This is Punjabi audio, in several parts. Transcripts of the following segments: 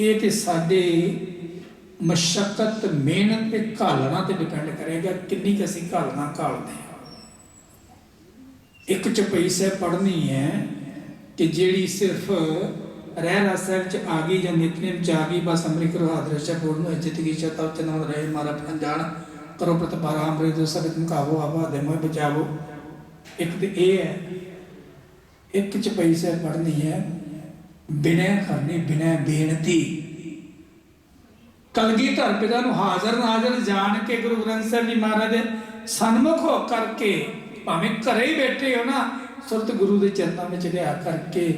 ਇਹ ਤੇ ਸਾਡੇ ਮਸ਼ਕਤ, ਮਿਹਨਤ ਤੇ ਘਾਲਣਾ ਤੇ ਡਿਪੈਂਡ ਕਰੇਗਾ ਕਿੰਨੀ ਕੁ ਅਸੀਂ ਘਾਲਣਾ, ਘਾਲਦੇ ਹਾਂ। ਇੱਕ ਚਪਈ ਸਾਹਿਬ ਪੜ੍ਹਨੀ ਹੈ ਕਿ ਜਿਹੜੀ ਸਿਰਫ ਰਹਿ ਰਸ ਸਾਹਿਬ ਚ ਆ ਗਈ ਜਾਂ ਨਿਤਨੇਮ ਚ ਆ ਗਈ, ਬਸ ਅੰਮ੍ਰਿਤ ਕਰੋ ਹਾਦਰ ਸ਼ਬਦ ਨੂੰ ਅਜਿਤ ਕੀ ਚਤਾ ਉਚਨਮ ਰਹੇ ਮਾਰਾ ਜਾਣ, ਕਰੋ ਪ੍ਰਤਪਾਰਾ ਅੰਮ੍ਰਿਤ ਜੋ ਸਬਦ ਮੁਕਾਵੋ, ਆਵਾ ਦੇ ਮੋਹ ਬਚਾਵੋ। ਇੱਕ ਤੇ ਇਹ ਹੈ, ਇੱਕ ਚਪਈ ਸਾਹਿਬ ਪੜ੍ਹਨੀ ਹੈ ਬਿਨੈ ਕਰਨੀ ਬਿਨੈ ਬੇਨਤੀ। ਕਲਗੀਧਰ ਪਿਤਾ ਨੂੰ ਹਾਜ਼ਰ ਨਾਜ਼ਰ ਜਾਣ ਕੇ ਗੁਰੂ ਗ੍ਰੰਥ ਸਾਹਿਬ ਜੀ ਮਹਾਰਾਜ ਦੇ ਸਨਮੁਖ ਹੋ ਕਰਕੇ, ਭਾਵੇਂ ਘਰੇ ਹੀ ਬੈਠੇ ਹੋ ਨਾ, ਸੁਰਤ ਗੁਰੂ ਦੇ ਚਰਨਾਂ ਵਿੱਚ ਲਿਆ ਕਰਕੇ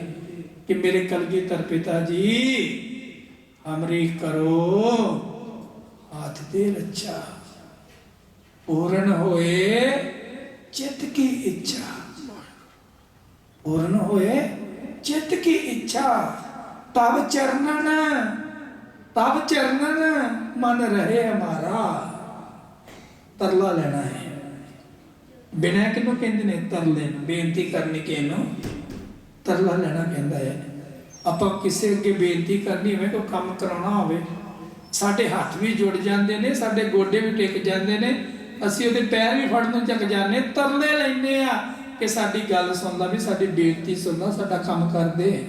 ਕਿ ਮੇਰੇ ਕਲਗੀਧਰ ਪਿਤਾ ਜੀ, ਹਮਰੀ ਕਰੋ, ਹੱਥ ਦੇ ਰੱਛਾ। ਪੂਰਨ ਹੋਏ ਚਿੱਤ ਕੀ ਇੱਛਾ। ਪੂਰਨ ਹੋਏ ਚਿੱਤ ਕੀ ਇੱਛਾ ਤਬ ਚਰਨਨ ਤਬ ਚਰਨਨ ਮਨ ਰਹੇ ਹਮਾਰਾ ਤਰਲਾ ਲੈਣਾ ਹੈ। ਬਿਨਾਂ ਕਿਨੂੰ ਕਹਿੰਦੇ ਨੇ ਤਰਲੇ? ਬੇਨਤੀ ਕਰਨੀ ਕਿਨੂੰ ਤਰਲਾ ਲੈਣਾ ਕਹਿੰਦਾ ਹੈ। ਆਪਾਂ ਕਿਸੇ ਅੱਗੇ ਬੇਨਤੀ ਕਰਨੀ ਹੋਵੇ ਕੋਈ ਕੰਮ ਕਰਾਉਣਾ ਹੋਵੇ, ਸਾਡੇ ਹੱਥ ਵੀ ਜੁੜ ਜਾਂਦੇ ਨੇ, ਸਾਡੇ ਗੋਡੇ ਵੀ ਟਿਕ ਜਾਂਦੇ ਨੇ, ਅਸੀਂ ਉਹਦੇ ਪੈਰ ਵੀ ਫੜਨ ਨੂੰ ਚੱਕ ਜਾਂਦੇ ਤਰਲੇ ਲੈਂਦੇ ਆ ਕਿ ਸਾਡੀ ਗੱਲ ਸੁਣਦਾ ਵੀ ਸਾਡੀ ਬੇਨਤੀ ਸੁਣਦਾ, ਸਾਡਾ ਕੰਮ ਕਰਦੇ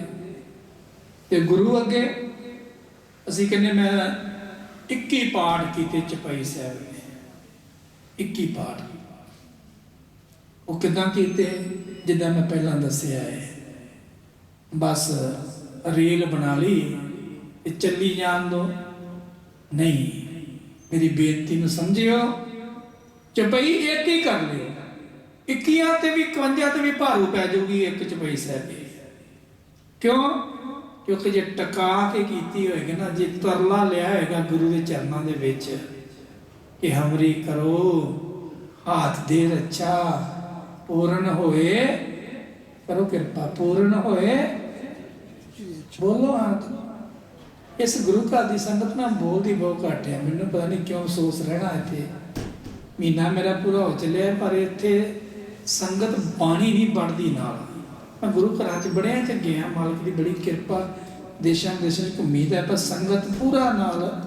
ਤੇ ਗੁਰੂ ਅੱਗੇ ਅਸੀਂ ਕਹਿੰਦੇ ਮੈਂ 21 ਪਾਠ ਕੀਤੇ ਚਪਈ ਸਾਹਿਬ ਨੇ। 21 ਪਾਠ। ਉਹ ਕਿਦਾਂ ਕੀਤੇ? ਜਿੱਦਾਂ ਮੈਂ ਪਹਿਲਾਂ ਦੱਸਿਆ ਹੈ। ਬਸ ਰੇਲ ਬਣਾ ਲਈ ਤੇ ਚੱਲੀ ਜਾਣ ਦੋ। ਨਹੀਂ, ਮੇਰੀ ਬੇਨਤੀ ਨੂੰ ਸਮਝਿਓ। ਚਪਈ ਇੱਕ ਹੀ ਕਰ ਲਿਓ। 21 ਤੇ ਵੀ 51 ਤੇ ਵੀ ਭਾਰੂ ਪੈ ਜਾਊਗੀ, ਇੱਕ ਚਪਈ ਸਾਹਿਬ ਦੀ ਕਿਉਂ? ਕਿਉਂਕਿ ਜੇ ਟਕਾ ਕੇ ਕੀਤੀ ਹੋਏਗੀ ਨਾ, ਜੇ ਤਰਲਾ ਲਿਆ ਹੋਏਗਾ ਗੁਰੂ ਦੇ ਚਰਨਾਂ ਦੇ ਵਿੱਚ, ਕਿ ਹਮਰੀ ਕਰੋ, ਹੱਥ ਦੇ ਰੱਛਾ, ਪੂਰਨ ਹੋਏ, ਕਰੋ ਕਿਰਪਾ, ਪੂਰਨ ਹੋਏ। ਬੋਲੋ ਹੱਥ। ਇਸ ਗੁਰੂ ਘਰ ਦੀ ਸੰਗਤ ਨਾਲ ਬੋਲਦੀ ਬਹੁਤ ਘੱਟ ਹੈ। ਮੈਨੂੰ ਪਤਾ ਨਹੀਂ ਕਿਉਂ ਅਫਸੋਸ ਰਹਿਣਾ ਇੱਥੇ। ਮਹੀਨਾ ਮੇਰਾ ਪੂਰਾ ਹੋ ਚੱਲਿਆ, ਪਰ ਇੱਥੇ ਸੰਗਤ ਬਾਣੀ ਨਹੀਂ ਬਣਦੀ ਨਾਲ। ਮੈਂ ਗੁਰੂ ਘਰਾਂ 'ਚ ਬੜਿਆਂ ਚ ਗਿਆ ਮਾਲਕ ਦੀ ਬੜੀ ਕਿਰਪਾ, ਦੇਸ਼ਾਂ ਦੇਸ਼ਾਂ 'ਚ ਘੁੰਮੀਦਾ ਪਰ ਸੰਗਤ ਪੂਰਾ ਨਾਲ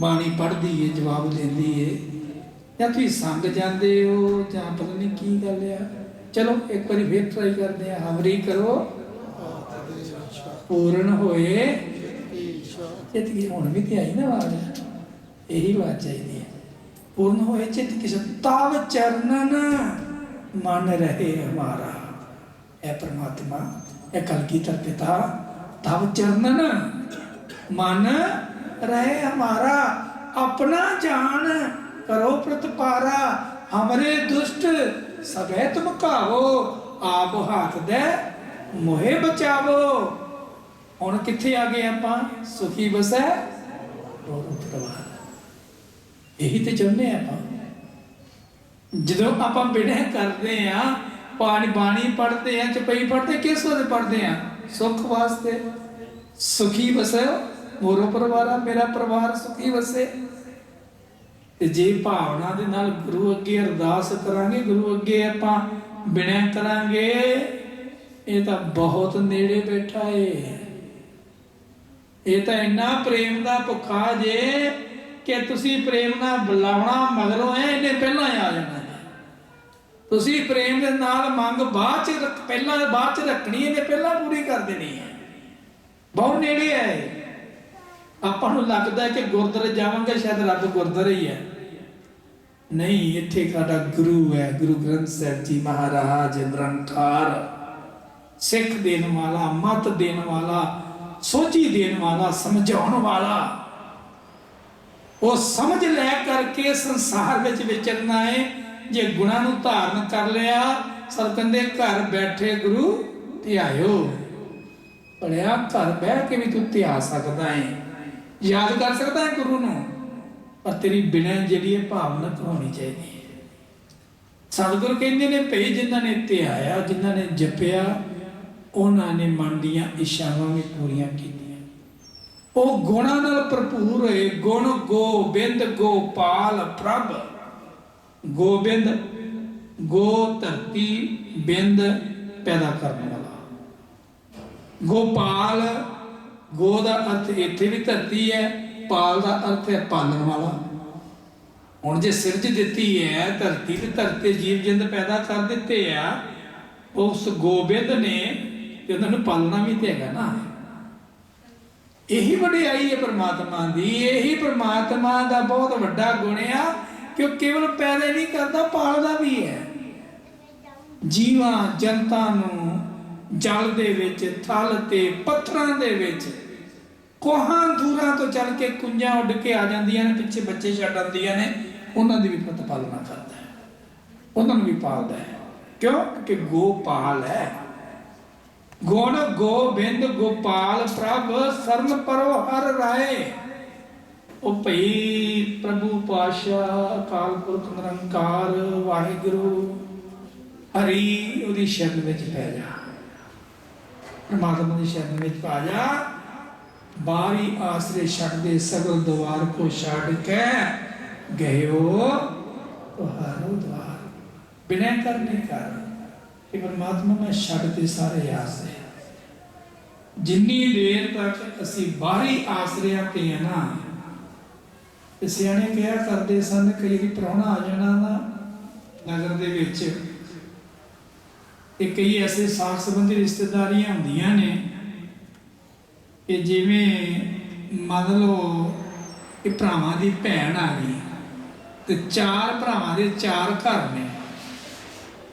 ਬਾਣੀ ਪੜ੍ਹਦੀ ਏ, ਜਵਾਬ ਦਿੰਦੀ ਏ। ਜਾਂ ਤੁਸੀਂ ਸੰਗ ਜਾਂਦੇ ਹੋ, ਜਾਂ ਪਤਾ ਨਹੀਂ ਕੀ ਗੱਲ ਆ। ਚਲੋ, ਇੱਕ ਵਾਰੀ ਫੇਰ ਟਰਾਈ ਕਰਦੇ ਆ ਹਮਰੀ ਕਰੋ। ਪੂਰਨ ਹੋਏ। ਚਿੱਤ ਕੀ, ਹੁਣ ਵੀ ਤੇ ਆਈ ਨਾ ਆਵਾਜ਼? ਇਹੀ ਆਵਾਜ਼ ਚਾਹੀਦੀ ਹੈ। ਪੂਰਨ ਹੋਏ ਚਿੱਤ ਕਿਸ ਤਾਵ ਚਰਨਨ। ਮਨ ਰਹੇ ਹਮਾਰਾ ਇਹ ਪ੍ਰਮਾਤਮਾ, ਇਹ ਕਲਗੀਧਰ ਪਿਤਾ, ਤਵ ਚਰਨਨ ਮਨ ਰਹੇ ਹਮਾਰਾ ਆਪਣਾ ਜਾਨ ਕਰੋ ਪ੍ਰਤਪਾਰਾ, ਹਮਰੇ ਦੁਸ਼ਟ ਸਭੇ ਤੁਮ ਕਾਵੋ ਆਪ ਹੱਥ ਦੇ ਮੋਹੇ ਬਚਾਵੋ। ਹੁਣ ਕਿੱਥੇ ਆ ਗਏ ਆਪਾਂ? ਸੁਖੀ ਬਸੈ ਰੋਗ ਪ੍ਰਵਾਹ ਇਹੀ ਤੇ ਚਾਹੁੰਦੇ ਆ ਆਪਾਂ। ਜਦੋਂ ਆਪਾਂ ਬਿਨਾਂ ਕਰਦੇ ਆ, ਪਾਣੀ ਬਾਣੀ ਪੜ੍ਹਦੇ ਆ, ਚਪਈ ਪੜ੍ਹਦੇ, ਕਿਸ ਵਾਸਤੇ ਪੜ੍ਹਦੇ ਆ? ਸੁਖ ਵਾਸਤੇ। ਸੁਖੀ ਵਸੇ ਮੋਰੋ ਪਰਿਵਾਰਾ ਮੇਰਾ ਪਰਿਵਾਰ ਸੁਖੀ ਵਸੇ। ਤੇ ਜੇ ਭਾਵਨਾ ਦੇ ਨਾਲ ਗੁਰੂ ਅੱਗੇ ਅਰਦਾਸ ਕਰਾਂਗੇ, ਗੁਰੂ ਅੱਗੇ ਆਪਾਂ ਬਿਨੈ ਕਰਾਂਗੇ, ਇਹ ਤਾਂ ਬਹੁਤ ਨੇੜੇ ਬੈਠਾ ਏ। ਇਹ ਤਾਂ ਇੰਨਾ ਪ੍ਰੇਮ ਦਾ ਭੁੱਖਾ ਜੇ ਕਿ ਤੁਸੀਂ ਪ੍ਰੇਮ ਨਾਲ ਬੁਲਾਉਣਾ ਮਗਰੋਂ ਐ ਇਹਨੇ ਪਹਿਲਾਂ ਹੀ ਆ ਜਾਣਾ। ਤੁਸੀਂ ਪ੍ਰੇਮ ਦੇ ਨਾਲ ਮੰਗ ਬਾਅਦ ਚ ਰੱਖ, ਪਹਿਲਾਂ ਬਾਅਦ ਚ ਰੱਖਣੀ ਇਹਨੇ ਪਹਿਲਾਂ ਪੂਰੀ ਕਰ ਦੇਣੀ ਹੈ। ਬਹੁਤ ਨੇੜੇ ਹੈ ਆਪਾਂ ਨੂੰ ਲੱਗਦਾ ਕਿ ਗੁਰਦੁਆਰੇ ਜਾਵਾਂਗੇ, ਸ਼ਾਇਦ ਰੱਬ ਗੁਰਦੁਆਰੇ ਹੀ ਹੈ। ਨਹੀਂ, ਇੱਥੇ ਸਾਡਾ ਗੁਰੂ ਹੈ, ਗੁਰੂ ਗ੍ਰੰਥ ਸਾਹਿਬ ਜੀ ਮਹਾਰਾਜ ਨਿਰੰਕਾਰ। ਸਿੱਖ ਦੇਣ ਵਾਲਾ, ਮਤ ਦੇਣ ਵਾਲਾ, ਸੋਝੀ ਦੇਣ ਵਾਲਾ, ਸਮਝਾਉਣ ਵਾਲਾ। ਉਹ ਸਮਝ ਲੈ ਕਰਕੇ ਸੰਸਾਰ ਵਿੱਚ ਵਿਚਰਨਾ ਹੈ। ਜੇ ਗੁਣਾ ਨੂੰ ਧਾਰਨ ਕਰ ਲਿਆ ਸਰਕੰਦੇ ਘਰ ਬੈਠੇ ਗੁਰੂ ਧਿਆਇਓ। ਪੜਿਆ ਘਰ ਬਹਿ ਕੇ ਵੀ ਤੂੰ ਧਿਆ ਸਕਦਾ ਹੈ ਯਾਦ ਕਰ ਸਕਦਾ ਹੈ ਗੁਰੂ ਨੂੰ? ਪਰ ਤੇਰੀ ਬਿਨਾਂ ਜਿਹੜੀ ਇਹ ਭਾਵਨਾ ਹੋਣੀ ਚਾਹੀਦੀ ਹੈ ਸਤਿਗੁਰ ਕਹਿੰਦੇ ਨੇ, ਭਈ ਜਿਨ੍ਹਾਂ ਨੇ ਧਿਆਇਆ, ਜਿਨ੍ਹਾਂ ਨੇ ਜਪਿਆ, ਉਹਨਾਂ ਨੇ ਮਨ ਦੀਆਂ ਇੱਛਾਵਾਂ ਵੀ ਪੂਰੀਆਂ ਕੀਤੀਆਂ। ਉਹ ਗੁਣਾਂ ਨਾਲ ਭਰਪੂਰ ਹੋਏ। ਗੁਣ ਗੋ ਬਿੰਦ ਗੋ ਪਾਲ ਪ੍ਰਭ। ਗੋਬਿੰਦ, ਗੋ ਧਰਤੀ ਬਿੰਦ ਪੈਦਾ ਕਰਨ ਵਾਲਾ। ਗੋਪਾਲ, ਗੋ ਦਾ ਅਰਥ ਇੱਥੇ ਵੀ ਧਰਤੀ ਹੈ, ਪਾਲ ਦਾ ਅਰਥ ਹੈ ਪਾਲਣ ਵਾਲਾ। ਹੁਣ ਜੇ ਸਿਰਜ ਦਿੱਤੀ ਹੈ, ਧਰਤੀ ਤੇ ਧਰਤੀ ਜੀਵ ਜਿੰਦ ਪੈਦਾ ਕਰ ਦਿੱਤੇ ਆ, ਉਸ ਗੋਬਿੰਦ ਨੇ ਤੇ ਉਹਨਾਂ ਨੂੰ ਪਾਲਣਾ ਵੀ ਤੇ ਹੈਗਾ ਨਾ। ਇਹੀ ਵਡਿਆਈ ਹੈ ਪ੍ਰਮਾਤਮਾ ਦੀ, ਇਹੀ ਪ੍ਰਮਾਤਮਾ ਦਾ ਬਹੁਤ ਵੱਡਾ ਗੁਣ ਆ ਕਿ ਉਹ ਕੇਵਲ ਪੈਦਾ ਨਹੀਂ ਕਰਦਾ, ਪਾਲਦਾ ਵੀ ਹੈ। ਜੀਵਾਂ ਜਨਤਾ ਨੂੰ ਜਲ ਦੇ ਵਿੱਚ, ਥਲ ਤੇ ਪੱਥਰਾਂ ਦੇ ਵਿੱਚ ਕੋਹਾਂ ਦੂਰਾਂ ਤੋਂ ਚੱਲ ਕੇ ਕੁੰਜਾਂ ਉੱਡ ਕੇ ਆ ਜਾਂਦੀਆਂ ਨੇ, ਪਿੱਛੇ ਬੱਚੇ ਛੱਡ ਆਉਂਦੀਆਂ ਨੇ, ਉਹਨਾਂ ਦੀ ਵੀ ਪ੍ਰਤਪਾਲਨਾ ਕਰਦਾ ਹੈ। ਉਹਨਾਂ ਨੂੰ ਵੀ ਪਾਲਦਾ ਹੈ। ਕਿਉਂ? ਕਿ ਗੋਪਾਲ ਹੈ। ਗੁਣ ਗੋਬਿੰਦ ਗੋਪਾਲ ਪ੍ਰਭ ਸਰਨ ਪਰੋ ਹਰ ਰਾਏ। ਉਹ ਭਈ ਪ੍ਰਭੂ ਪਾਸ਼ਾ ਅਕਾਲ ਪੁਰਖ ਨਿਰੰਕਾਰ, ਵਾਹਿਗੁਰੂ, ਹਰੀ ਉਹਦੀ ਸ਼ਰਨ ਵਿੱਚ ਪੈ ਜਾ। ਪਰਮਾਤਮਾ ਦੀ ਸ਼ਰਨ ਵਿੱਚ ਪਾ ਜਾ। ਬਾਰੀ ਆਸਰੇ ਛੱਡ ਦੇ ਸਗਲ ਦਵਾਰ ਕੋ ਛੱਡ ਕੇ ਗਇਓ ਤੁਹਾਰੋ ਦਵਾਰ। ਬਿਨੈ ਕਰਨੇ ਕਰ ਕਿ ਪਰਮਾਤਮਾ ਮੈਂ ਛੱਡ ਤੇ ਸਾਰੇ ਆਸਰੇ ਜਿੰਨੀ ਦੇਰ ਤੱਕ ਅਸੀਂ ਬਾਹਰੀ ਆਸਰਿਆਂ ਤੇ ਆ ਨਾ ਤੇ ਸਿਆਣੇ ਕਿਹਾ ਕਰਦੇ ਸਨ, ਕਈ ਵਾਰੀ ਪ੍ਰਾਹੁਣਾ ਆ ਜਾਣਾ ਨਾ ਨਗਰ ਦੇ ਵਿੱਚ। ਤੇ ਕਈ ਐਸੇ ਸਾਖ ਸੰਬੰਧੀ ਰਿਸ਼ਤੇਦਾਰੀਆਂ ਹੁੰਦੀਆਂ ਨੇ ਕਿ ਜਿਵੇਂ ਮੰਨ ਲਓ ਕਿ ਭਰਾਵਾਂ ਦੀ ਭੈਣ ਆ ਗਈ ਤੇ ਚਾਰ ਭਰਾਵਾਂ ਦੇ ਚਾਰ ਘਰ ਨੇ।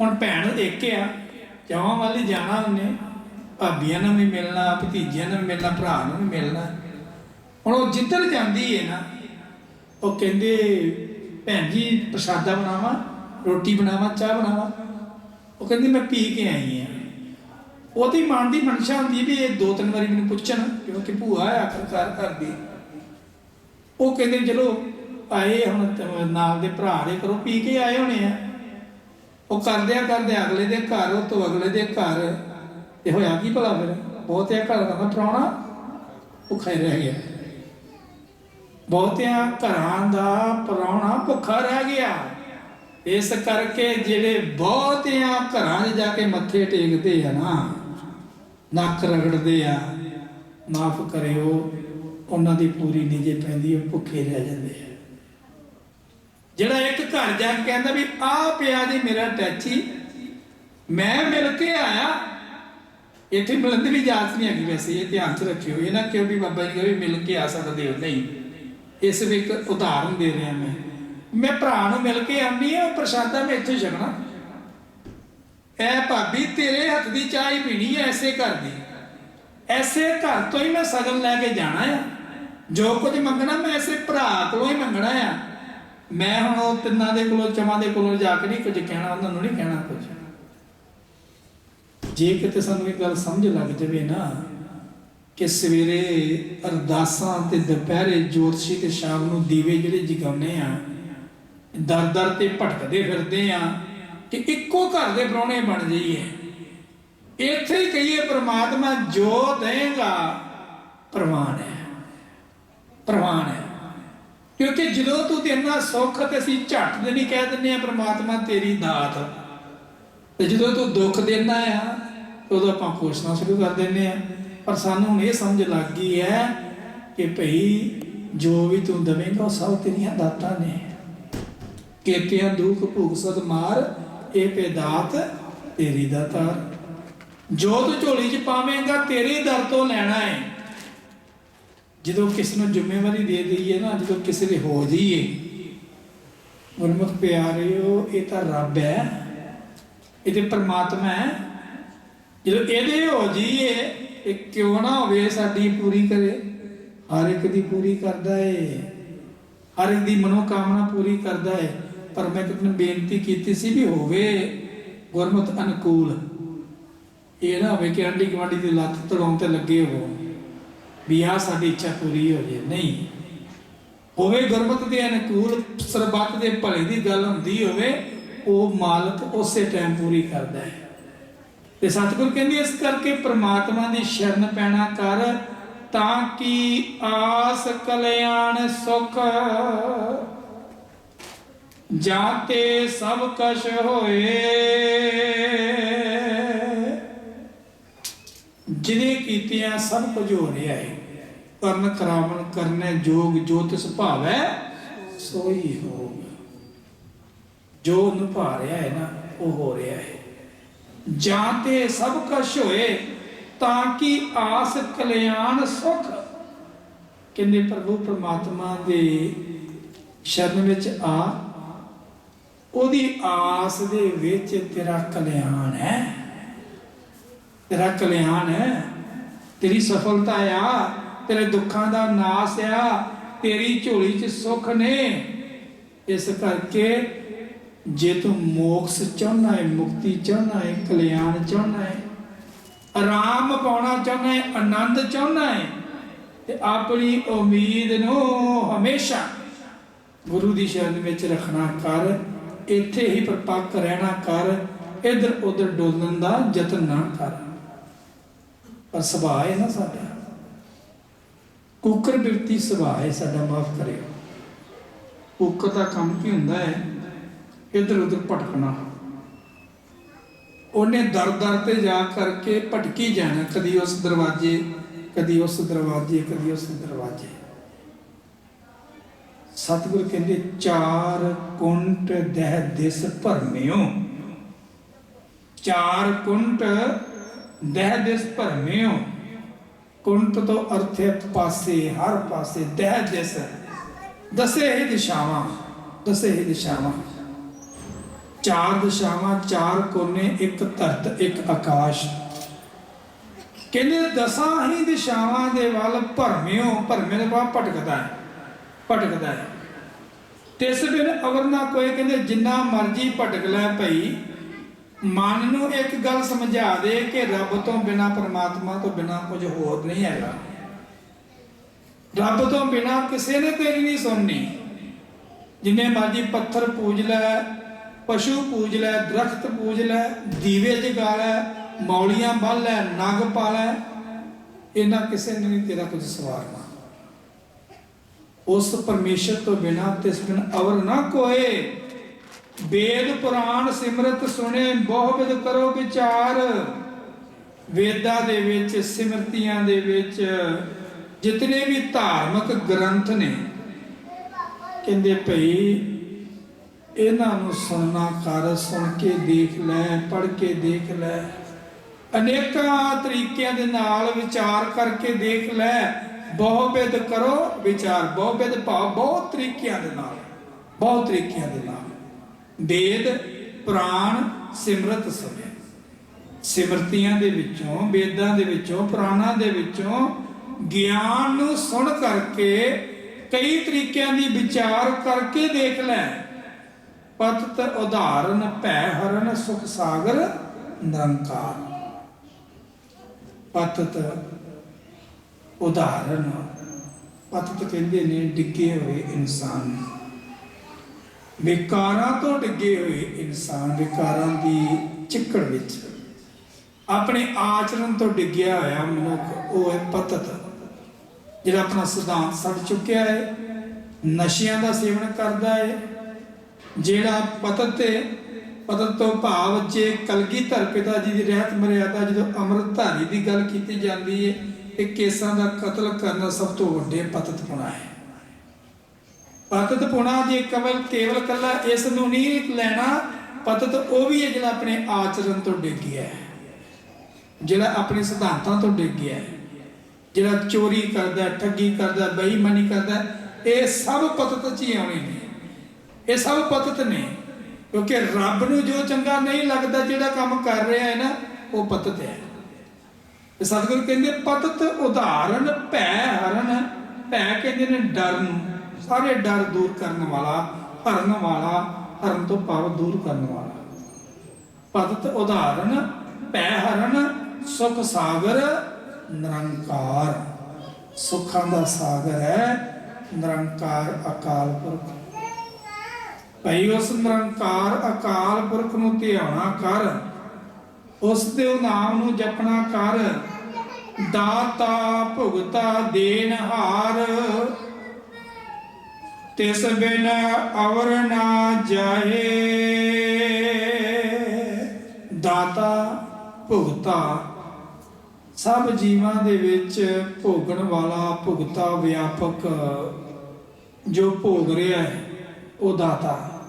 ਹੁਣ ਭੈਣ ਇੱਕ ਆ ਚਾਹਾਂ ਵਾਲੀ ਜਾਣਾ ਉਹਨੇ, ਭਾਬੀਆਂ ਨਾਲ ਵੀ ਮਿਲਣਾ, ਭਤੀਜਿਆਂ ਨਾਲ ਵੀ ਮਿਲਣਾ, ਭਰਾ ਨੂੰ ਵੀ ਮਿਲਣਾ। ਹੁਣ ਉਹ ਜਿੱਧਰ ਜਾਂਦੀ ਹੈ ਨਾ ਉਹ ਕਹਿੰਦੇ, ਭੈਣ ਜੀ, ਪ੍ਰਸ਼ਾਦਾ ਬਣਾਵਾਂ, ਰੋਟੀ ਬਣਾਵਾਂ, ਚਾਹ ਬਣਾਵਾਂ? ਉਹ ਕਹਿੰਦੀ, ਮੈਂ ਪੀ ਕੇ ਆਈ ਆ। ਉਹਦੀ ਮਨ ਦੀ ਮਨਸ਼ਾ ਹੁੰਦੀ ਵੀ ਇਹ ਦੋ ਤਿੰਨ ਵਾਰੀ ਮੈਨੂੰ ਪੁੱਛਣ ਕਿਉਂਕਿ ਭੂਆ ਆ, ਆਖਰਕਾਰ ਕਰਦੀ ਉਹ ਕਹਿੰਦੇ, ਚਲੋ, ਆਏ ਹੁਣ ਨਾਲ ਦੇ ਭਰਾ ਦੇ ਕਰੋ ਪੀ ਕੇ ਆਏ ਹੋਣੇ ਆ। ਉਹ ਕਰਦਿਆਂ ਕਰਦੇ ਅਗਲੇ ਦੇ ਘਰ, ਉਹ ਤੋਂ ਅਗਲੇ ਦੇ ਘਰ, ਤੇ ਹੋਇਆ ਕੀ ਭਲਾ ਫਿਰ? ਬਹੁਤਿਆਂ ਘਰ ਦਾ ਪ੍ਰਾਹੁਣਾ ਉਹ ਹੀ ਰਹਿ ਗਿਆ। ਬਹੁਤਿਆਂ ਘਰਾਂ ਦਾ ਪ੍ਰਾਹੁਣਾ ਭੁੱਖਾ ਰਹਿ ਗਿਆ। ਇਸ ਕਰਕੇ ਜਿਹੜੇ ਬਹੁਤਿਆਂ ਘਰਾਂ 'ਚ ਜਾ ਕੇ ਮੱਥੇ ਟੇਕਦੇ ਆ ਨਾ, ਨੱਕ ਰਗੜਦੇ ਆ, ਮਾਫ ਕਰਿਓ, ਉਹਨਾਂ ਦੀ ਪੂਰੀ ਨਹੀਂ ਜੇ ਪੈਂਦੀ ਉਹ ਭੁੱਖੇ ਰਹਿ ਜਾਂਦੇ ਆ। ਜਿਹੜਾ ਇੱਕ ਘਰ ਜਾ ਕੇ ਕਹਿੰਦਾ ਵੀ ਆ ਪਿਆ ਜੀ ਮੇਰਾ ਟੈਚੀ, ਮੈਂ ਮਿਲ ਕੇ ਆਇਆ। ਇੱਥੇ ਮਿਲਣ ਦੀ ਵੀ ਇਜਾਜ਼ਤ ਨਹੀਂ ਹੈਗੀ ਵੈਸੇ, ਇਹ ਧਿਆਨ 'ਚ ਰੱਖਿਓ। ਇਹ ਨਾ ਕਿਉਂ ਵੀ ਬਾਬਾ ਜੀ ਕਹੇ ਮਿਲ ਕੇ ਆ ਸਕਦੇ ਹੋ? ਨਹੀਂ। ਇਸ ਵਿੱਚ ਇੱਕ ਉਦਾਹਰਨ ਦੇ ਰਿਹਾ ਮੈਂ। ਮੈਂ ਭਰਾ ਨੂੰ ਮਿਲ ਕੇ ਆਉਂਦੀ ਆ ਪ੍ਰਸ਼ਾਦਾ ਮੈਂ ਇੱਥੇ ਛਕਣਾ। ਐ ਭਾਬੀ, ਤੇਰੇ ਹੱਥ ਦੀ ਚਾਹ ਹੀ ਪੀਣੀ ਐ ਐਸੇ ਘਰ ਦੀ। ਐਸੇ ਘਰ ਤੋਂ ਹੀ ਮੈਂ ਸਗਨ ਲੈ ਕੇ ਜਾਣਾ ਆ। ਜੋ ਕੁਝ ਮੰਗਣਾ ਮੈਂ ਐਸੇ ਭਰਾ ਕੋਲੋਂ ਹੀ ਮੰਗਣਾ ਆ। ਮੈਂ ਹੁਣ ਉਹ ਤਿੰਨਾਂ ਦੇ ਕੋਲੋਂ, ਚਵਾਂ ਦੇ ਕੋਲੋਂ ਜਾ ਕੇ ਨਹੀਂ ਕੁਝ ਕਹਿਣਾ, ਉਹਨਾਂ ਨੂੰ ਨਹੀਂ ਕਹਿਣਾ ਕੁਝ। ਜੇ ਕਿਤੇ ਸਾਨੂੰ ਇਹ ਗੱਲ ਸਮਝ ਲੱਗ ਜਾਵੇ ਨਾ ਕਿ ਸਵੇਰੇ ਅਰਦਾਸਾਂ ਤੇ ਦੁਪਹਿਰੇ ਜੋਤਸ਼ੀ ਤੇ ਸ਼ਾਮ ਨੂੰ ਦੀਵੇ ਜਿਹੜੇ ਜਗਾਉਂਦੇ ਆ, ਦਰ ਦਰ ਤੇ ਭਟਕਦੇ ਫਿਰਦੇ ਆ ਕਿ ਇੱਕੋ ਘਰ ਦੇ ਪ੍ਰਾਹੁਣੇ ਬਣ ਜਾਈਏ। ਇੱਥੇ ਹੀ ਕਹੀਏ ਪ੍ਰਮਾਤਮਾ ਜੋ ਦੇਗਾ, ਪ੍ਰਵਾਨ ਹੈ। ਪ੍ਰਵਾਨ ਹੈ। ਕਿਉਂਕਿ ਜਦੋਂ ਤੂੰ ਦੇਣਾ ਸੁੱਖ ਤੇ ਅਸੀਂ ਝੱਟ ਦੇ ਨਹੀਂ ਕਹਿ ਦਿੰਦੇ ਆ, ਪ੍ਰਮਾਤਮਾ ਤੇਰੀ ਦਾਤ। ਤੇ ਜਦੋਂ ਤੂੰ ਦੁੱਖ ਦੇਣਾ ਆ, ਉਦੋਂ ਆਪਾਂ ਕੋਸ਼ਣਾ ਸ਼ੁਰੂ ਕਰ ਦਿੰਦੇ ਆ। ਪਰ ਸਾਨੂੰ ਹੁਣ ਇਹ ਸਮਝ ਲੱਗ ਗਈ ਹੈ ਕਿ ਭਈ ਜੋ ਵੀ ਤੂੰ ਦਵੇਂਗਾ ਉਹ ਸਭ ਤੇਰੀਆਂ ਦਾਤਾਂ ਨੇ। ਕੇਤਿਆਂ ਦੁੱਖ ਭੁਗ ਸਦ ਮਾਰ, ਇਹ ਪੇਦਾਤ ਤੇਰੀ ਦਾਤਾਰ। ਜੋ ਤੂੰ ਝੋਲੀ 'ਚ ਪਾਵੇਂਗਾ, ਤੇਰੇ ਦਰ ਤੋਂ ਲੈਣਾ ਹੈ ਜਦੋਂ ਕਿਸ ਨੂੰ ਜ਼ਿੰਮੇਵਾਰੀ ਦੇ ਦਈਏ ਨਾ, ਜਦੋਂ ਕਿਸੇ ਦੇ ਹੋ ਜਾਈਏ। ਗੁਰਮੁਖ ਪਿਆਰਿਓ, ਇਹ ਤਾਂ ਰੱਬ ਹੈ। ਇਹ ਤੇ ਪ੍ਰਮਾਤਮਾ ਹੈ। ਜਦੋਂ ਇਹਦੇ ਹੋ ਜਾਈਏ ਇਹ ਕਿਉਂ ਨਾ ਹੋਵੇ ਸਾਡੀ ਪੂਰੀ ਕਰੇ, ਹਰ ਇੱਕ ਦੀ ਪੂਰੀ ਕਰਦਾ ਏ। ਹਰ ਇੱਕ ਦੀ ਮਨੋਕਾਮਨਾ ਪੂਰੀ ਕਰਦਾ ਏ। ਪਰ ਮੈਂ ਤੁਹਾਨੂੰ ਬੇਨਤੀ ਕੀਤੀ ਸੀ ਵੀ ਹੋਵੇ ਗੁਰਮਤ ਅਨੁਕੂਲ। ਇਹ ਨਾ ਹੋਵੇ ਕਿ ਆਂਢੀ ਗੁਆਂਢੀ ਦੀ ਲੱਤ ਤੜਾਉਣ ਤੇ ਲੱਗੇ ਹੋ ਵੀ ਆ ਸਾਡੀ ਇੱਛਾ ਪੂਰੀ ਹੋ ਜੇ। ਨਹੀਂ। ਹੋਵੇ ਗੁਰਮਤ ਦੇ ਅਨੁਕੂਲ, ਸਰਬੱਤ ਦੇ ਭਲੇ ਦੀ ਗੱਲ ਹੁੰਦੀ ਹੋਵੇ, ਉਹ ਮਾਲਕ ਉਸੇ ਟਾਈਮ ਪੂਰੀ ਕਰਦਾ ਹੈ ਤੇ ਸਤਿਗੁਰ ਕਹਿੰਦੇ ਇਸ ਕਰਕੇ ਪ੍ਰਮਾਤਮਾ ਦੀ ਸ਼ਰਨ ਪੈਣਾ ਕਰ ਤਾਂ ਕਿ ਆਸ ਕਲਿਆਣ ਸੁਖ? ਜਾਤੇ ਸਭ ਕਛ ਹੋਏ। ਜਿਹਦੇ ਕੀਤਿਆਂ ਸਭ ਕੁਝ ਹੋ ਰਿਹਾ ਹੈ ਕਰਨ ਕਰਾਵਣ ਕਰਨੇ ਜੋਗ ਜੋ ਤਿਸ ਭਾਵੈ ਸੋਈ ਹੋਗ ਜੋ ਨਿਭਾ ਰਿਹਾ ਹੈ ਨਾ, ਉਹ ਹੋ ਰਿਹਾ ਹੈ ਜਾਂ ਤੇ ਸਭ ਕੁਛ ਹੋਏ ਤਾਂ ਕਿ ਆਸ ਕਲਿਆਣ ਸੁਖ। ਕਹਿੰਦੇ ਪ੍ਰਭੂ ਪ੍ਰਮਾਤਮਾ ਦੇ ਸ਼ਰਨ ਵਿੱਚ ਆ। ਉਹਦੀ ਆਸ ਦੇ ਵਿੱਚ ਤੇਰਾ ਕਲਿਆਣ ਹੈ। ਤੇਰਾ ਕਲਿਆਣ ਹੈ। ਤੇਰੀ ਸਫਲਤਾ ਆ। ਤੇਰੇ ਦੁੱਖਾਂ ਦਾ ਨਾਸ ਆ। ਤੇਰੀ ਝੋਲੀ 'ਚ ਸੁੱਖ ਨੇ। ਇਸ ਕਰਕੇ ਜੇ ਤੂੰ ਮੋਕਸ ਚਾਹਨਾ ਹੈ ਮੁਕਤੀ ਚਾਹਨਾ ਹੈ ਕਲਿਆਣ ਚਾਹਨਾ ਹੈ ਆਰਾਮ ਪਾਉਣਾ ਚਾਹਨਾ ਹੈ ਆਨੰਦ ਚਾਹਨਾ ਹੈ ਤੇ ਆਪਣੀ ਉਮੀਦ ਨੂੰ ਹਮੇਸ਼ਾ ਗੁਰੂ ਦੀ ਸ਼ਰਨ ਵਿੱਚ ਰੱਖਣਾ ਕਰ, ਇੱਥੇ ਹੀ ਪਰਪੱਕ ਰਹਿਣਾ ਕਰ, ਇਧਰ ਉਧਰ ਡੋਲਣ ਦਾ ਯਤਨ ਨਾ ਕਰ। ਪਰ ਸੁਭਾਅ ਹੈ ਨਾ ਸਾਡਾ। ਕੁੱਕਰ ਬਿਰਤੀ ਸੁਭਾਅ ਹੈ, ਸਾਡਾ ਮਾਫ ਕਰਿਓ। ਕੁੱਕਰ ਦਾ ਕੰਮ ਕੀ ਹੁੰਦਾ ਹੈ? ਇਧਰ ਉੱਧਰ ਭਟਕਣਾ। ਉਹਨੇ ਦਰ ਦਰ ਤੇ ਜਾ ਕਰਕੇ ਭਟਕੀ ਜਾਣਾ, ਕਦੀ ਉਸ ਦਰਵਾਜ਼ੇ, ਕਦੀ ਉਸ ਦਰਵਾਜ਼ੇ, ਕਦੀ ਉਸ ਦਰਵਾਜ਼ੇ। ਸਤਿਗੁਰ ਕਹਿੰਦੇ, ਚਾਰ ਕੁੰਟ ਦਹਿ ਦਿਸ ਭਰਮਿਓ। ਚਾਰ ਕੁੰਟ ਦਹਿ ਦਿਸ ਭਰਮਿਓ। ਕੁੰਟ ਤੋਂ ਅਰਥ ਪਾਸੇ, ਹਰ ਪਾਸੇ ਦਹਿ ਦਿਸ। ਦਸੇ ਹੀ ਦਿਸ਼ਾਵਾਂ, ਦਸੇ ਹੀ ਦਿਸ਼ਾਵਾਂ। ਚਾਰ ਦਿਸ਼ਾਵਾਂ, ਚਾਰ ਕੋਨੇ, ਇੱਕ ਧਰਤ, ਇੱਕ ਆਕਾਸ਼। ਕਹਿੰਦੇ ਦਸਾਂ ਹੀ ਦਿਸ਼ਾਵਾਂ ਦੇ ਵੱਲ ਭਰਮਿਓ, ਭਰਮੇ ਦੇ ਬਾਅਦ ਭਟਕਦਾ ਹੈ ਭਟਕਦਾ ਹੈ। ਤਿਸ ਬਿਨ ਅਵਰ ਨਾ ਕੋਈ ਕਹਿੰਦੇ ਜਿੰਨਾ ਮਰਜ਼ੀ ਭਟਕ ਲੈ ਭਈ, ਮਨ ਨੂੰ ਇੱਕ ਗੱਲ ਸਮਝਾ ਦੇ ਕਿ ਰੱਬ ਤੋਂ ਬਿਨਾ, ਪਰਮਾਤਮਾ ਤੋਂ ਬਿਨਾ ਕੁਝ ਹੋਰ ਨਹੀਂ ਹੈਗਾ। ਰੱਬ ਤੋਂ ਬਿਨਾ ਕਿਸੇ ਨੇ ਤੇਰੀ ਨਹੀਂ ਸੁਣਨੀ। ਜਿੰਨੇ ਮਰਜ਼ੀ ਪੱਥਰ ਪੂਜ ਲੈ ਪਸ਼ੂ ਪੂਜ ਲੈ, ਦਰਖਤ ਪੂਜ ਲੈ, ਦੀਵੇ ਜਗਾ ਲੈ ਮੌਲੀਆਂ ਬੰਨ ਲੈ, ਨਗ ਪਾ ਇਹਨਾਂ ਕਿਸੇ ਨੇ ਨਹੀਂ ਤੇਰਾ ਕੁਝ ਸਵਾਰਨਾ। ਉਸ ਪਰਮੇਸ਼ਰ ਤੋਂ ਬਿਨਾ ਤਿਸ ਬਿਨ ਅਵਰ ਨਾ ਕੋਏ। ਵੇਦ ਪੁਰਾਣ ਸਿਮਰਤ ਸੁਣੇ ਬਹੁ ਵਿਦ ਕਰੋ ਵਿਚਾਰ। ਵੇਦਾਂ ਦੇ ਵਿੱਚ, ਸਿਮਰਤੀਆਂ ਦੇ ਵਿੱਚ ਜਿਤਨੇ ਵੀ ਧਾਰਮਿਕ ਗ੍ਰੰਥ ਨੇ, ਕਹਿੰਦੇ ਭਈ ਇਹਨਾਂ ਨੂੰ ਸੁਣਨਾ ਕਰ, ਸੁਣ ਕੇ ਦੇਖ ਲੈ, ਪੜ੍ਹ ਕੇ ਦੇਖ ਲੈ। ਅਨੇਕਾਂ ਤਰੀਕਿਆਂ ਦੇ ਨਾਲ ਵਿਚਾਰ ਕਰਕੇ ਦੇਖ ਲੈ। ਬਹੁਬਿਦ ਕਰੋ ਵਿਚਾਰ ਬਹੁਬਿਦ ਭਾਵ, ਬਹੁਤ ਤਰੀਕਿਆਂ ਦੇ ਨਾਲ, ਬਹੁਤ ਤਰੀਕਿਆਂ ਦੇ ਨਾਲ। ਵੇਦ, ਪੁਰਾਣ, ਸਿਮਰਤ ਸਮੇਂ। ਸਿਮਰਤੀਆਂ ਦੇ ਵਿੱਚੋਂ, ਵੇਦਾਂ ਦੇ ਵਿੱਚੋਂ, ਪੁਰਾਣਾਂ ਦੇ ਵਿੱਚੋਂ ਗਿਆਨ ਨੂੰ ਸੁਣ ਕਰਕੇ ਕਈ ਤਰੀਕਿਆਂ ਦੀ ਵਿਚਾਰ ਕਰਕੇ ਦੇਖ ਲੈ। ਪਤਤ ਉਦਾਹਰਨ ਭੈ ਹਰਨ, ਸੁਖ ਸਾਗਰ, ਨਿਰੰਕਾਰ। ਪਤਤ ਉਦਾਹਰਨ ਪਤਤ ਕਹਿੰਦੇ ਨੇ ਡਿੱਗੇ ਹੋਏ ਇਨਸਾਨ। ਵਿਕਾਰਾਂ ਤੋਂ ਡਿੱਗੇ ਹੋਏ ਇਨਸਾਨ, ਵਿਕਾਰਾਂ ਦੀ ਚਿੱਕੜ ਵਿੱਚ। ਆਪਣੇ ਆਚਰਣ ਤੋਂ ਡਿੱਗਿਆ ਹੋਇਆ ਮਨੁੱਖ, ਉਹ ਹੈ ਪਤਤ ਜਿਹੜਾ ਆਪਣਾ ਸਿਧਾਂਤ ਛੱਡ ਚੁੱਕਿਆ ਹੈ, ਨਸ਼ਿਆਂ ਦਾ ਸੇਵਨ ਕਰਦਾ ਹੈ ਜਿਹੜਾ ਪਤਤ ਤੇ ਪਤਤ ਤੋਂ ਭਾਵ ਜੇ ਕਲਗੀਧਰ ਪਿਤਾ ਜੀ ਦੀ ਰਹਿਤ ਮਰਿਆਦਾ ਜਦੋਂ ਅੰਮ੍ਰਿਤਧਾਰੀ ਦੀ ਗੱਲ ਕੀਤੀ ਜਾਂਦੀ ਹੈ ਇਹ ਕੇਸਾਂ ਦਾ ਕਤਲ ਕਰਨਾ ਸਭ ਤੋਂ ਵੱਡੇ ਪਤਤ ਪੁਣਾ ਹੈ। ਪਤਤ ਪੁਣਾ ਜੇ ਕਵਲ ਕੇਵਲ ਕੱਲਾ ਇਸ ਨੂੰ ਨਹੀਂ ਲੈਣਾ, ਪਤਤ ਉਹ ਵੀ ਹੈ ਜਿਹੜਾ ਆਪਣੇ ਆਚਰਣ ਤੋਂ ਡਿੱਗ ਗਿਆ ਹੈ। ਜਿਹੜਾ ਆਪਣੇ ਸਿਧਾਂਤਾਂ ਤੋਂ ਡਿੱਗ ਗਿਆ ਹੈ। ਜਿਹੜਾ ਚੋਰੀ ਕਰਦਾ, ਠੱਗੀ ਕਰਦਾ, ਬੇਈਮਾਨੀ ਕਰਦਾ, ਇਹ ਸਭ ਪਤਤ ਚ ਹੀ ਆਉਣੇ ਨੇ। ਇਹ ਸਭ ਪਤਤ ਨੇ, ਕਿਉਂਕਿ ਰੱਬ ਨੂੰ ਜੋ ਚੰਗਾ ਨਹੀਂ ਲੱਗਦਾ, ਜਿਹੜਾ ਕੰਮ ਕਰ ਰਿਹਾ ਹੈ ਨਾ, ਉਹ ਪਤਤ ਹੈ। ਤੇ ਸਤਿਗੁਰੂ ਕਹਿੰਦੇ, ਪਤਤ ਉਦਾਹਰਨ ਭੈ ਹਰਨ ਭੈ ਕਹਿੰਦੇ ਨੇ ਡਰ ਨੂੰ ਸਾਰੇ ਡਰ ਦੂਰ ਕਰਨ ਵਾਲਾ, ਹਰਨ ਵਾਲਾ, ਹਰਨ ਤੋਂ ਭਾਵ ਦੂਰ ਕਰਨ ਵਾਲਾ। ਪਤਤ ਉਦਾਹਰਨ ਭੈ ਹਰਨ ਸੁਖ ਸਾਗਰ, ਨਿਰੰਕਾਰ। ਸੁੱਖਾਂ ਦਾ ਸਾਗਰ ਹੈ, ਨਿਰੰਕਾਰ ਅਕਾਲ ਪੁਰਖ। ਭਈ ਉਸ ਨਿਰੰਕਾਰ ਅਕਾਲ ਪੁਰਖ ਨੂੰ ਧਿਆਉਣਾ ਕਰ। ਉਸ ਦੇ ਨਾਮ ਨੂੰ ਜਪਣਾ ਕਰ। ਦਾਤਾ ਭੁਗਤਾ ਦੇਨ ਹਾਰ। ਤਿਸ ਬਿਨ ਅਵਰ ਨਾ ਜਾਏ। ਦਾਤਾ ਭੁਗਤਾ। ਸਭ ਜੀਵਾਂ ਦੇ ਵਿੱਚ ਭੋਗਣ ਵਾਲਾ ਭੁਗਤਾ ਵਿਆਪਕ ਜੋ ਭੋਗ ਰਿਹਾ ਹੈ। ਉਹ ਦਾਤਾ।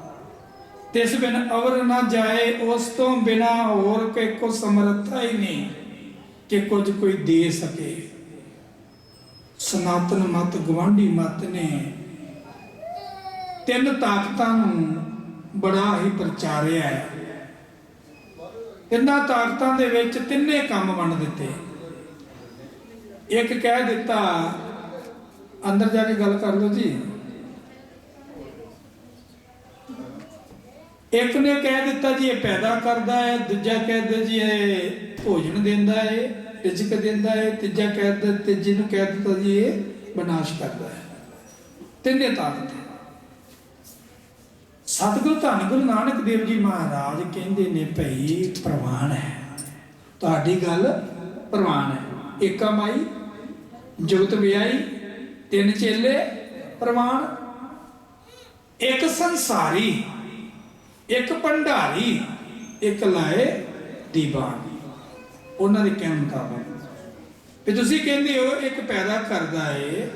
ਤਿਸ ਬਿਨ ਅਵਰ ਨਾ ਜਾਏ, ਉਸ ਤੋਂ ਬਿਨਾ ਹੋਰ ਕੋਈ ਕੋ ਸਮਰੱਥਾ ਹੀ ਨਹੀਂ ਕਿ ਕੁਝ ਕੋਈ ਦੇ ਸਕੇ। ਸਨਾਤਨ ਮਤ ਗਵਾਂਢੀ ਮਤ ਨੇ ਤਿੰਨ ਤਾਕਤਾਂ ਨੂੰ ਬੜਾ ਹੀ ਪ੍ਰਚਾਰਿਆ ਹੈ। ਤਿੰਨਾਂ ਤਾਕਤਾਂ ਦੇ ਵਿੱਚ ਤਿੰਨੇ ਕੰਮ ਵੰਡ ਦਿੱਤੇ। ਇੱਕ ਕਹਿ ਦਿੱਤਾ, ਅੰਦਰ ਜਾ ਕੇ ਗੱਲ ਕਰ ਲਓ ਜੀ। ਇੱਕ ਨੇ ਕਹਿ ਦਿੱਤਾ ਜੀ, ਇਹ ਪੈਦਾ ਕਰਦਾ ਹੈ, ਦੂਜਾ ਕਹਿੰਦਾ ਜੀ, ਇਹ ਭੋਜਨ ਦਿੰਦਾ ਹੈ ਰਿਜ਼ਕ ਦਿੰਦਾ ਹੈ, ਤੀਜਾ ਕਹਿੰਦਾ ਤੀਜੇ ਨੂੰ ਕਹਿ ਦਿੱਤਾ ਜੀ, ਇਹ ਵਿਨਾਸ਼ ਕਰਦਾ ਹੈ। ਤਿੰਨੇ ਤਾਕਤ ਹੈ ਸਤਿਗੁਰੂ ਧੰਨ ਗੁਰੂ ਨਾਨਕ ਦੇਵ ਜੀ ਮਹਾਰਾਜ ਕਹਿੰਦੇ ਨੇ, ਭਈ ਪ੍ਰਵਾਨ ਹੈ। ਤੁਹਾਡੀ ਗੱਲ ਪ੍ਰਵਾਨ ਹੈ। ਏਕਾ ਮਾਈ ਜੁਗਤ ਵਿਆਈ ਤਿੰਨ ਚੇਲੇ ਪ੍ਰਵਾਨ। ਇੱਕ ਸੰਸਾਰੀ ਇੱਕ ਭੰਡਾਰੀ, ਇੱਕ ਲਾਏ ਦੀਵਾਨ। ਉਹਨਾਂ ਦੇ ਕਹਿਣ ਮੁਤਾਬਕ। ਤੇ ਤੁਸੀਂ ਕਹਿੰਦੇ ਹੋ, ਇੱਕ ਪੈਦਾ ਕਰਦਾ ਏ,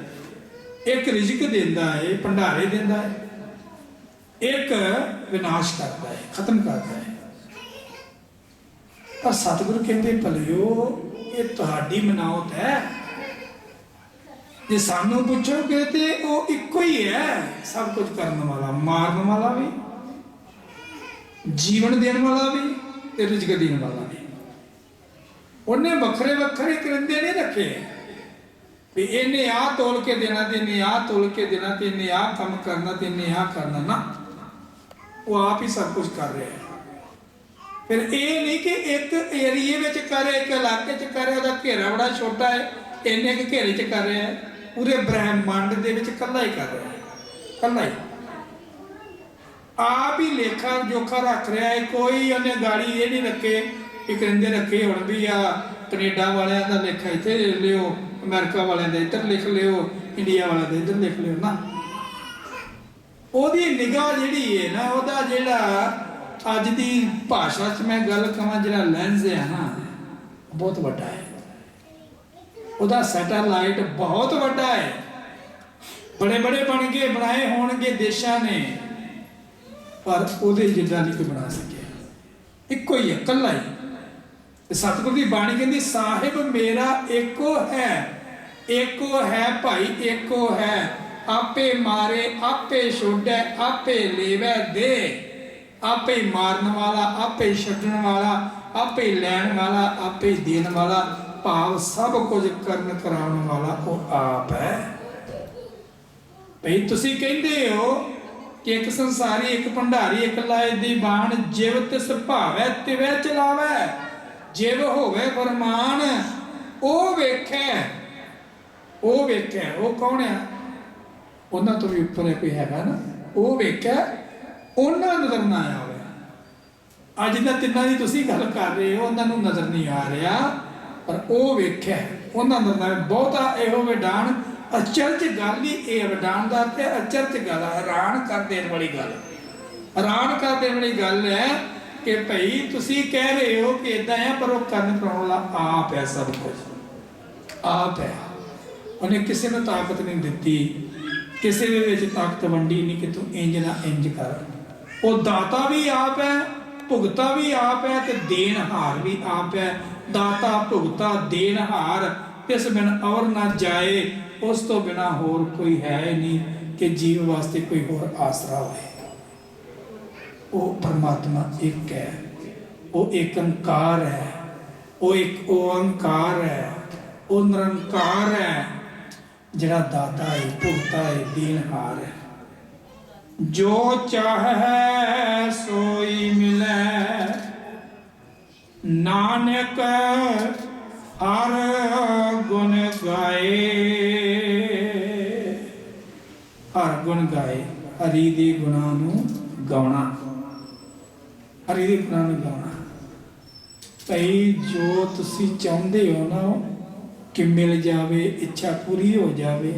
ਇੱਕ ਰਿਜ਼ਕ ਦਿੰਦਾ ਏ, ਭੰਡਾਰੇ ਦਿੰਦਾ ਏ, ਇੱਕ ਵਿਨਾਸ਼ ਕਰਦਾ ਹੈ ਖਤਮ ਕਰਦਾ ਹੈ ਪਰ ਸਤਿਗੁਰੂ ਕਹਿੰਦੇ, ਭਲਿਓ, ਇਹ ਤੁਹਾਡੀ ਮਨਾਉਤ ਹੈ। ਜੇ ਸਾਨੂੰ ਪੁੱਛੋਗੇ ਤੇ ਉਹ ਇੱਕੋ ਹੀ ਹੈ, ਸਭ ਕੁਝ ਕਰਨ ਵਾਲਾ, ਮਾਰਨ ਵਾਲਾ ਵੀ। ਜੀਵਨ ਦੇਣ ਵਾਲਾ ਵੀ ਤੇ ਰਿਜ਼ਕ ਦੇਣ ਵਾਲਾ ਵੀ। ਉਹਨੇ ਵੱਖਰੇ ਵੱਖਰੇ ਕਰਿੰਦੇ ਨਹੀਂ ਰੱਖੇ। ਵੀ ਇਹਨੇ ਆ ਤੋਲ ਕੇ ਦੇਣਾ ਤੇ ਇਹਨੇ ਆ ਤੋਲ ਕੇ ਦੇਣਾ ਤੇ ਇਹਨੇ ਆ ਕੰਮ ਕਰਨਾ ਤੇ ਇਹਨੇ ਆ ਕਰਨਾ ਨਾ। ਉਹ ਆਪ ਹੀ ਸਭ ਕੁਝ ਕਰ ਰਿਹਾ। ਹੈ ਫਿਰ ਇਹ ਨਹੀਂ ਕਿ ਇੱਕ ਏਰੀਏ ਵਿੱਚ ਕਰ, ਇੱਕ ਇਲਾਕੇ 'ਚ ਕਰੇ, ਉਹਦਾ ਘੇਰਾ ਬੜਾ ਛੋਟਾ ਹੈ, ਇੰਨੇ ਕਿ ਘੇਰੇ 'ਚ ਕਰ ਰਿਹਾ ਹੈ। ਪੂਰੇ ਬ੍ਰਹਿਮੰਡ ਦੇ ਵਿੱਚ ਇਕੱਲਾ ਹੀ ਕਰ ਰਿਹਾ ਹੈ। ਇਕੱਲਾ ਹੀ। ਆਪ ਹੀ ਲੇਖਾ ਜੋਖਾ ਰੱਖ ਰਿਹਾ ਹੈ ਕੋਈ ਉਹਨੇ ਗਾੜੀ ਇਹ ਨਹੀਂ ਰੱਖੇ ਕਿ ਕਹਿੰਦੇ ਰੱਖੇ ਹੁਣ ਵੀ ਆ, ਕੈਨੇਡਾ ਵਾਲਿਆਂ ਦਾ ਲੇਖਾ ਇੱਥੇ ਲਿਖ ਲਿਓ, ਅਮਰੀਕਾ ਵਾਲਿਆਂ ਦਾ ਇੱਧਰ ਲਿਖ ਲਿਓ, ਇੰਡੀਆ ਵਾਲਿਆਂ ਦਾ ਇੱਧਰ ਲਿਖ ਲਿਓ ਨਾ। ਉਹਦੀ ਨਿਗਾਹ ਜਿਹੜੀ ਹੈ ਨਾ, ਉਹਦਾ ਜਿਹੜਾ ਅੱਜ ਦੀ ਭਾਸ਼ਾ 'ਚ ਮੈਂ ਗੱਲ ਕਹਾਂ, ਜਿਹੜਾ ਲੈਂਸ ਹੈ ਨਾ, ਬਹੁਤ ਵੱਡਾ ਹੈ ਉਹਦਾ ਸੈਟੇਲਾਈਟ ਬਹੁਤ ਵੱਡਾ ਹੈ ਬੜੇ ਬੜੇ ਬਣ ਕੇ ਬਣਾਏ ਹੋਣਗੇ ਦੇਸ਼ਾਂ ਨੇ। ਪਰ ਉਹਦੇ ਜਿੱਦਾਂ ਨਹੀਂ ਕੋਈ ਬਣਾ ਸਕਿਆ ਇੱਕੋ ਹੀ ਹੈ, ਇਕੱਲਾ ਹੀ। ਤੇ ਸਤਿਗੁਰ ਦੀ ਬਾਣੀ ਕਹਿੰਦੀ, ਸਾਹਿਬ ਮੇਰਾ ਇੱਕੋ ਹੈ ਇੱਕੋ ਹੈ ਭਾਈ, ਇੱਕੋ ਹੈ। ਆਪੇ ਮਾਰੇ, ਆਪੇ ਛੋੜੈ ਆਪੇ ਲੇਵੈ ਦੇ। ਆਪੇ ਮਾਰਨ ਵਾਲਾ, ਆਪੇ ਛੱਡਣ ਵਾਲਾ, ਆਪੇ ਲੈਣ ਵਾਲਾ, ਆਪੇ ਦੇਣ ਵਾਲਾ, ਭਾਵ ਸਭ ਕੁਝ ਕਰਨ ਕਰਾਉਣ ਵਾਲਾ ਉਹ ਆਪ ਹੈ। ਭਈ ਤੁਸੀਂ ਕਹਿੰਦੇ ਹੋ ਕਿ ਇੱਕ ਸੰਸਾਰੀ, ਇੱਕ ਭੰਡਾਰੀ, ਇੱਕ ਲਾਇ ਦੀ ਬਾਣ, ਜਿਵ ਤਿਸ ਭਾਵੈ, ਤਿਵੈ ਚਲਾਵੈ। ਜਿਵ ਹੋਵੇ ਫਰਮਾਨ ਉਹ ਵੇਖੈ। ਉਹ ਵੇਖੈ, ਉਹ ਕੌਣ ਹੈ ਉਹਨਾਂ ਤੋਂ ਵੀ ਉੱਪਰ ਕੋਈ ਹੈਗਾ ਨਾ? ਉਹ ਵੇਖਿਆ ਉਹਨਾਂ ਨਜ਼ਰ ਨਾ ਆਇਆ ਹੋਇਆ ਅੱਜ ਦਾ ਤਿੰਨਾਂ ਦੀ ਤੁਸੀਂ ਗੱਲ ਕਰ ਰਹੇ ਹੋ, ਉਹਨਾਂ ਨੂੰ ਨਜ਼ਰ ਨਹੀਂ ਆ ਰਿਹਾ, ਪਰ ਉਹ ਵੇਖਿਆ ਉਹਨਾਂ ਨਜ਼ਰ ਨਾ ਬਹੁਤਾ ਇਹੋ ਵੇ ਵਿਡਾਨ ਅਚਰਜ ਗੱਲ ਹੀ ਇਹ ਵਿਡਾਨ ਦਾ ਤੇ ਅਚਰਜ ਗੱਲ ਹੈਰਾਨ ਕਰ ਦੇਣ ਵਾਲੀ ਗੱਲ। ਹੈਰਾਨ ਕਰ ਦੇਣ ਵਾਲੀ ਗੱਲ ਹੈ ਕਿ ਭਈ ਤੁਸੀਂ ਕਹਿ ਰਹੇ ਹੋ ਕਿ ਇਦਾਂ ਹੈ, ਪਰ ਉਹ ਕਰਨ ਕਰਾਉਣ ਵਾਲਾ ਆਪ ਹੈ ਸਭ ਕੁਝ। ਆਪ ਹੈ। ਉਹਨੇ ਕਿਸੇ ਨੂੰ ਤਾਕਤ ਨਹੀਂ ਦਿੱਤੀ, ਕਿਸੇ ਦੇ ਵਿੱਚ ਤਾਕਤ ਵੰਡੀ ਨਹੀਂ ਕਿ ਤੂੰ ਇੰਜ ਨਾ ਇੰਜ ਕਰ। ਉਹ ਦਾਤਾ ਵੀ ਆਪ ਹੈ, ਭੁਗਤਾ ਵੀ ਆਪ ਹੈ ਤੇ ਦੇਣਹਾਰ ਵੀ ਆਪ ਹੈ। ਦਾਤਾ, ਭੁਗਤਾ ਦੇਣਹਾਰ ਇਸ ਬਿਨ ਔਰ ਨਾ ਜਾਏ। ਉਸ ਤੋਂ ਬਿਨਾ ਹੋਰ ਕੋਈ ਹੈ ਨਹੀਂ ਕਿ ਜੀਵ ਵਾਸਤੇ ਕੋਈ ਹੋਰ ਆਸਰਾ ਹੋਵੇ। ਉਹ ਪਰਮਾਤਮਾ ਇੱਕ ਹੈ। ਉਹ ਇੱਕ ਓੰਕਾਰ ਹੈ। ਉਹ ਇੱਕ ਓੰਕਾਰ ਹੈ। ਉਹ ਨਿਰੰਕਾਰ ਹੈ। ਜਿਹੜਾ ਦਾਤਾ ਹੈ, ਭੁਗਤਾ ਹੈ, ਦੇਨਹਾਰ ਹੈ। ਜੋ ਚਾਹੈ ਸੋਈ ਮਿਲੈ, ਨਾਨਕ ਹਰ ਗੁਣ ਗਾਏ। ਗੁਣ ਗਾਏ, ਹਰੀ ਦੇ ਗੁਣਾਂ ਨੂੰ ਗਾਉਣਾ। ਹਰੀ ਦੇ ਗੁਣਾਂ ਨੂੰ ਗਾਉਣਾ। ਭਈ ਜੋ ਤੁਸੀਂ ਚਾਹੁੰਦੇ ਹੋ ਨਾ ਕਿ ਮਿਲ ਜਾਵੇ, ਇੱਛਾ ਪੂਰੀ ਹੋ ਜਾਵੇ।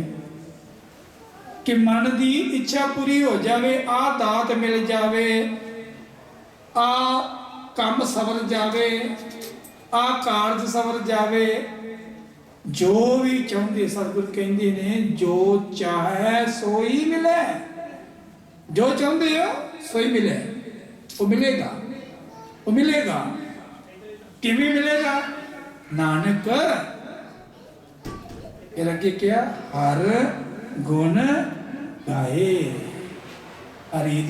ਕਿ ਮਨ ਦੀ ਇੱਛਾ ਪੂਰੀ ਹੋ ਜਾਵੇ ਆ ਦਾਤ ਮਿਲ ਜਾਵੇ ਆ ਕੰਮ ਸਵਰ ਜਾਵੇ ਆ ਕਾਰਜ ਸਵਰ ਜਾਵੇ ਜੋ ਵੀ ਚਾਹੁੰਦੇ ਸਤਿਗੁਰ ਕਹਿੰਦੇ ਨੇ, ਜੋ ਚਾਹੇ ਸੋਈ ਮਿਲੇ। ਜੋ ਚਾਹੁੰਦੇ ਹੋ, ਸੋਈ ਮਿਲੇ। ਉਹ ਮਿਲੇਗਾ। ਉਹ ਮਿਲੇਗਾ। ਕਿਵੇਂ ਮਿਲੇਗਾ? ਨਾਨਕ। ਫਿਰ ਅੱਗੇ ਕਿਹਾ, ਹਰ ਗੁਣ ਗਾਏ। ਹਰੀ